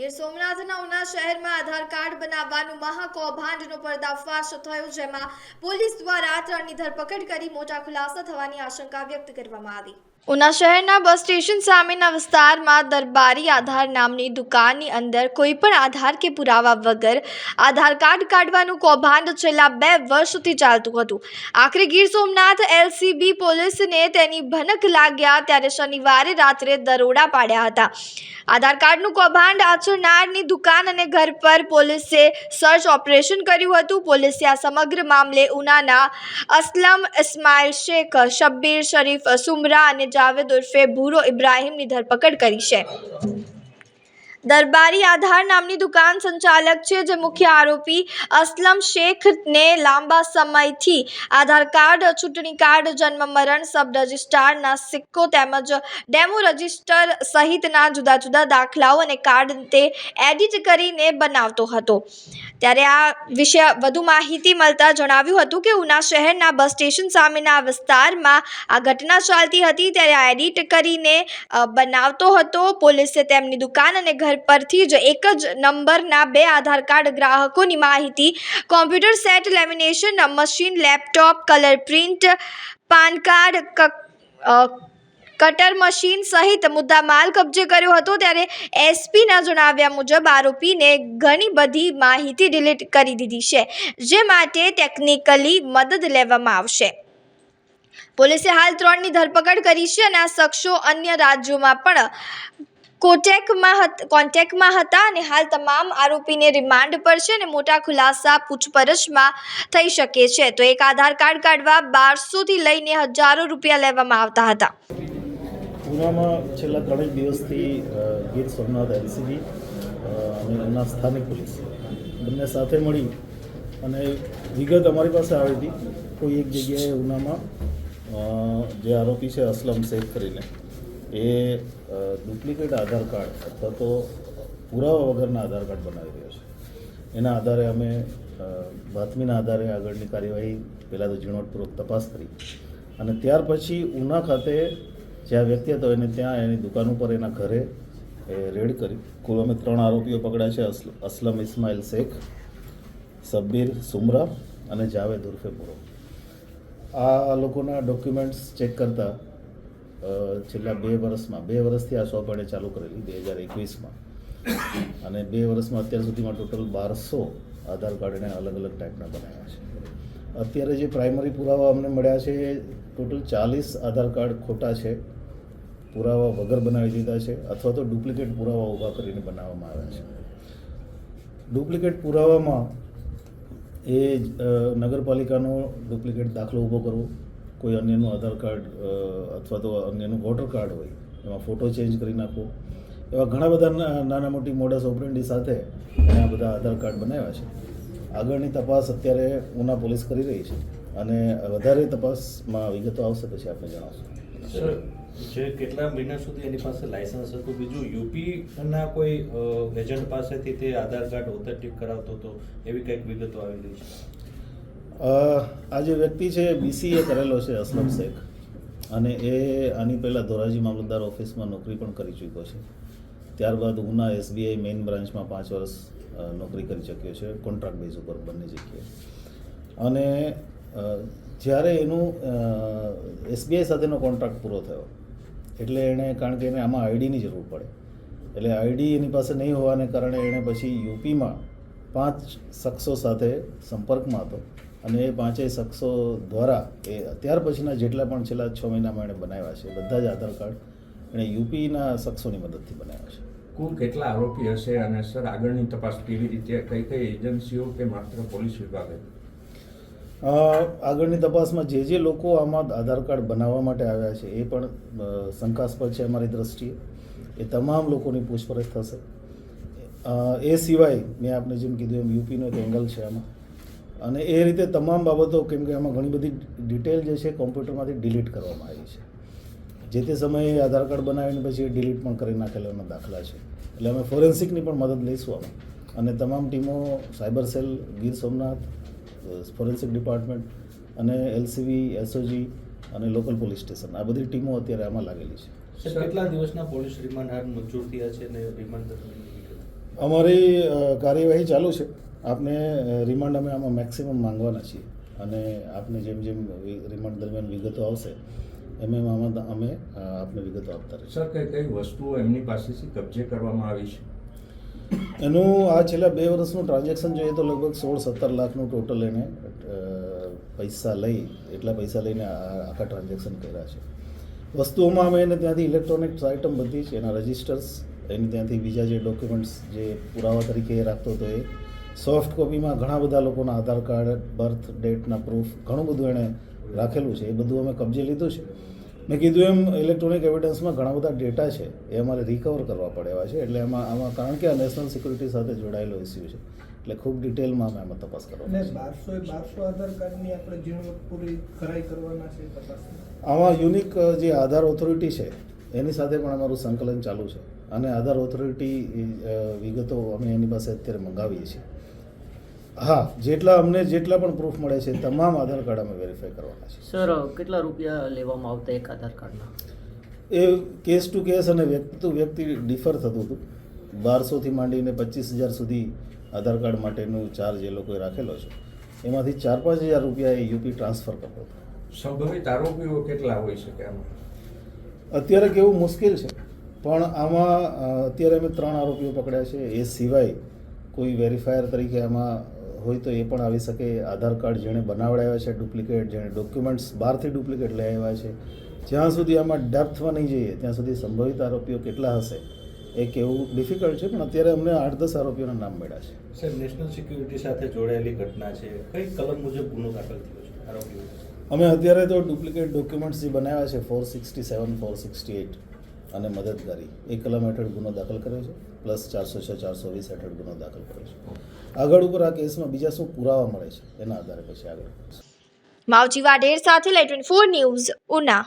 ગીર સોમનાથના ઉના શહેરમાં આધાર કાર્ડ બનાવવાનું મહાકૌભાંડનો પર્દાફાશ થયો, જેમાં પોલીસ દ્વારા ત્રણની ધરપકડ કરી મોટા ખુલાસા થવાની આશંકા વ્યક્ત કરવામાં આવી. ઉના શહેરના બસ સ્ટેશન સામેના વિસ્તારમાં દરબારી આધાર નામની દુકાનની અંદર કોઈ પણ આધાર કે પુરાવા વગર આધાર કાર્ડ કાઢવાનું કૌભાંડ છેલ્લા બે વર્ષથી ચાલતું હતું. આખરે ગીર સોમનાથ એલસીબી પોલીસને તેની ભનક લાગ્યા ત્યારે શનિવારે રાત્રે દરોડા પાડ્યા હતા. આધાર કાર્ડનું કૌભાંડ આચરનારની દુકાન અને ઘર પર પોલીસે સર્ચ ઓપરેશન કર્યું હતું. પોલીસે આ સમગ્ર મામલે ઉનાના અસલમ ઇસ્માઇલ શેખ, શબ્બીર શરીફ, સુમરા અને જાવેદ ઉર્ફે ભૂરો ઇબ્રાહીમની ધરપકડ કરી છે. દરબારી આધાર નામની દુકાન સંચાલક છે, જે મુખ્ય આરોપી અસલમ શેખને લાંબા સમયથી આધાર કાર્ડ, ચૂંટણી કાર્ડ, જન્મ મરણ, સબ રજિસ્ટ્રારના સિક્કો તેમજ ડેમો રજિસ્ટર સહિતના જુદા જુદા દાખલાઓ અને કાર્ડ તે એડિટ કરીને બનાવતો હતો. ત્યારે આ વિશે વધુ માહિતી મળતા જણાવ્યું હતું કે ઉના શહેરના બસ સ્ટેશન સામેના વિસ્તારમાં આ ઘટના ચાલતી હતી. ત્યારે આ એડિટ કરીને બનાવતો હતો. પોલીસે તેમની દુકાન અને ઘર પરથી જ એક જ નંબરના બે આધાર કાર્ડ ગ્રાહકોની માહિતી, computer set lamination, machine, laptop, colour print, PAN card cutter machine સહિત મુદ્દામાલ કબજે કર્યો હતો ત્યારે એસપીના જણાવ્યા મુજબ આરોપીને ઘણી બધી માહિતી ડિલીટ કરી દીધી છે, જે માટે ટેકનિકલી મદદ લેવામાં આવશે. પોલીસે હાલ ત્રણની ધરપકડ કરી છે અને આ શખ્સો અન્ય રાજ્યોમાં પણ કોટેકમાં કોન્ટેક્ટમાં હતા અને હાલ તમામ આરોપીને રિમાન્ડ પર છે અને મોટા ખુલાસા પૂછપરછમાં થઈ શકે છે. તો એક આધાર કાર્ડ કાઢવા બારસોથી લઈને હજારો રૂપિયા લેવામાં આવતા હતા. ઉનામાં છેલ્લા ત્રણેક દિવસથી ગીર સોમનાથ એલસીબી અને એમના સ્થાનિક પોલીસ બંને સાથે મળી અને વિગત અમારી પાસે આવી હતી. કોઈ એક જગ્યાએ ઉનામાં જે આરોપી છે અસલમ શેખ કરીને એ ડુપ્લિકેટ આધાર કાર્ડ અથવા તો પુરાવા વગરના આધાર કાર્ડ બનાવી રહ્યો છે. એના આધારે અમે બાતમીના આધારે આગળની કાર્યવાહી પહેલાં તો ઝીણવટપૂર્વક તપાસ કરી. અને ત્યાર પછી ઉના ખાતે જ્યાં વ્યક્તિ હતો એને ત્યાં એની દુકાન ઉપર એના ઘરે એ રેડ કરી. કુલ અમે ત્રણ આરોપીઓ પકડ્યા છે અસલમ ઇસ્માઇલ શેખ સબ્બીર સુમરા અને જાવેદ ઉર્ફે પુરો આ લોકોના ડોક્યુમેન્ટ્સ ચેક કરતા છેલ્લા બે વર્ષમાં, બે વર્ષથી આ શોપ ચાલુ કરેલી, બે હજાર એકવીસમાં. અને બે વર્ષમાં અત્યાર સુધીમાં ટોટલ બારસો આધાર કાર્ડ એણે અલગ અલગ ટાઈપના બનાવ્યા છે. અત્યારે જે પ્રાઇમરી પુરાવા અમને મળ્યા છે એ ટોટલ ચાલીસ આધાર કાર્ડ ખોટા છે. પુરાવા વગર બનાવી દીધા છે, અથવા તો ડુપ્લિકેટ પુરાવા ઊભા કરીને બનાવવામાં આવ્યા છે. ડુપ્લિકેટ પુરાવામાં એ નગરપાલિકાનો ડુપ્લિકેટ દાખલો ઊભો કરવો કોઈ અન્યનું આધાર કાર્ડ અથવા તો અન્યનું વોટર કાર્ડ હોય, એમાં ફોટો ચેન્જ કરી નાખવો. એવા ઘણા બધા નાના મોટી મોડસ ઓપરેન્ડી સાથે આ બધા આધાર કાર્ડ બનાવ્યા છે. આગળની તપાસ અત્યારે ઉના પોલીસ કરી રહી છે અને વધારે તપાસમાં વિગતો આવશે પછી આપણે જણાવશું. જે કેટલા મહિના સુધી એની પાસે લાયસન્સ હતું? બીજું, યુપીના કોઈ એજન્ટ પાસેથી તે આધાર કાર્ડ ઓથેન્ટિક કરાવતો હતો? એવી કંઈક વિગતો આવેલી છે. આ જે વ્યક્તિ છે બીસીએ કરેલો છે અસલમ શેખ. અને એ આની પહેલાં ધોરાજી મામલતદાર ઓફિસમાં નોકરી પણ કરી ચૂક્યો છે. ત્યારબાદ ઉના એસબીઆઈ મેઇન બ્રાન્ચમાં પાંચ વર્ષ નોકરી કરી ચૂક્યો છે કોન્ટ્રાક્ટ બેઝ ઉપર બંને જગ્યાએ. અને જ્યારે એનું એસબીઆઈ સાથેનો કોન્ટ્રાક્ટ પૂરો થયો એટલે એણે કારણ કે એને આમાં આઈડીની જરૂર પડે. એટલે આઈડી એની પાસે નહીં હોવાને કારણે એણે પછી યુપીમાં પાંચ શખ્સો સાથે સંપર્કમાં હતો. અને એ પાંચેય શખ્સો દ્વારા એ ત્યાર પછીના જેટલા પણ છેલ્લા છ મહિનામાં એણે બનાવ્યા છે બધા જ આધાર કાર્ડ એણે યુપીના શખ્સોની મદદથી બનાવ્યા છે. કુલ કેટલા આરોપી હશે અને સર આગળની તપાસ કેવી રીતે કઈ કઈ એજન્સીઓ કે માત્ર પોલીસ વિભાગે? આગળની તપાસમાં જે જે લોકો આમાં આધાર કાર્ડ બનાવવા માટે આવ્યા છે એ પણ શંકાસ્પદ છે અમારી દ્રષ્ટિએ. એ તમામ લોકોની પૂછપરછ થશે. એ સિવાય મેં આપને જેમ કીધું એમ યુપીનો એક એંગલ છે આમાં. અને એ રીતે તમામ બાબતો કેમ કે આમાં ઘણી બધી ડિટેલ જે છે કોમ્પ્યુટરમાંથી ડિલીટ કરવામાં આવી છે. જે તે સમયે આધાર કાર્ડ બનાવીને પછી એ ડિલીટ પણ કરી નાખેલાના દાખલા છે. એટલે અમે ફોરેન્સિકની પણ મદદ લઈશું અમે અને તમામ ટીમો, cyber cell, Gir Somnath, forensic department અને એલસીબી, એસઓજી અને લોકલ પોલીસ સ્ટેશન, આ બધી ટીમો અત્યારે આમાં લાગેલી છે. કેટલા દિવસના પોલીસ રિમાન્ડ હાર્ડ મંજૂર થયા છે અને રિમાન્ડ અમારી કાર્યવાહી ચાલુ છે. આપને રિમાન્ડ અમે આમાં મેક્સિમમ માંગવાના છીએ. અને આપને જેમ જેમ રિમાન્ડ દરમિયાન વિગતો આવશે એમ એમ આમાં અમે આપને વિગતો આપતા રહીશું. સર કઈ કઈ વસ્તુઓ એમની પાસેથી કબજે કરવામાં આવી છે? એનું આ છેલ્લા બે વર્ષનું ટ્રાન્ઝેક્શન જોઈએ તો લગભગ સોળ સત્તર લાખનું ટોટલ એને પૈસા લઈ એટલા પૈસા લઈને આખા ટ્રાન્ઝેક્શન કર્યા છે. વસ્તુઓમાં અમે એને ત્યાંથી ઇલેક્ટ્રોનિક્સ આઇટમ બધી છે એના રજિસ્ટર્સ એની ત્યાંથી બીજા જે ડોક્યુમેન્ટ્સ જે પુરાવા તરીકે એ રાખતો હતો એ. સોફ્ટ કોપીમાં ઘણા બધા લોકોના આધાર કાર્ડ બર્થ ડેટના પ્રૂફ ઘણું બધું એણે રાખેલું છે. એ બધું અમે કબજે લીધું છે. મેં કીધું એમ ઇલેક્ટ્રોનિક એવિડન્સમાં ઘણા બધા ડેટા છે. એ અમારે રિકવર કરવા પડે એવા છે. એટલે એમાં આમાં કારણ કે આ નેશનલ સિક્યુરિટી સાથે જોડાયેલો ઇસ્યુ છે. એટલે ખૂબ ડિટેલમાં અમે એમાં તપાસ કરવા બારસો બારસો આધાર કાર્ડની આપણે ઝીણવટ ખરાઈ કરવાના છે તપાસ આમાં યુનિક જે આધાર ઓથોરિટી છે એની સાથે પણ અમારું સંકલન ચાલુ છે. અને આધાર ઓથોરિટી વિગતો અમે એની પાસે અત્યારે મંગાવીએ છીએ. હા જેટલા અમને જેટલા પણ પ્રૂફ મળે છે તમામ આધાર કાર્ડ અમે વેરીફાઈ કરવાના છે સર કેટલા રૂપિયા લેવામાં આવતા એક આધાર કાર્ડના? એ કેસ ટુ કેસ અને વ્યક્તિ ટુ વ્યક્તિ ડિફર થતું હતું. બારસોથી માંડીને પચીસ હજાર સુધી આધાર કાર્ડ માટેનું ચાર્જ એ લોકોએ રાખેલો છે. એમાંથી ચાર પાંચ હજાર રૂપિયા એ યુપી ટ્રાન્સફર કરતો હતો. સંભવિત આરોપીઓ કેટલા હોઈ શકે આમાં? અત્યારે કેવું મુશ્કેલ છે. પણ આમાં અત્યારે અમે ત્રણ આરોપીઓ પકડ્યા છે. એ સિવાય કોઈ વેરીફાયર તરીકે આમાં હોય તો એ પણ આવી શકે. આધાર કાર્ડ જેણે બનાવડાવ્યા છે ડુપ્લિકેટ જેણે ડોક્યુમેન્ટ્સ બહારથી ડુપ્લિકેટ લઈ આવ્યા છે. જ્યાં સુધી આમાં ડેપ્થમાં નહીં જઈએ ત્યાં સુધી સંભવિત આરોપીઓ કેટલા હશે એ કહેવું ડિફિકલ્ટ છે પણ અત્યારે અમને આઠ દસ આરોપીઓના નામ મળ્યા છે. સર નેશનલ સિક્યુરિટી સાથે જોડાયેલી ઘટના છે. કઈ કલમ મુજબ ગુનો દાખલ થયો છે? આરોપીઓ અમે અત્યારે તો ડુપ્લિકેટ ડોક્યુમેન્ટ્સ જે બનાવ્યા છે four sixty seven four sixty eight અને મદદગારી. એક કલમ હેઠળ ગુનો દાખલ કર્યો છે, પ્લસ ચારસો છ, ચારસો વીસ હેઠળ ગુનો દાખલ કર્યો છે. આગળ ઉપર આ કેસમાં બીજા શું પુરાવા મળે છે, એના આધારે પછી આગળ માવજી વાઢેર સાથે લાઈટ ફોર ન્યૂઝ ઉના.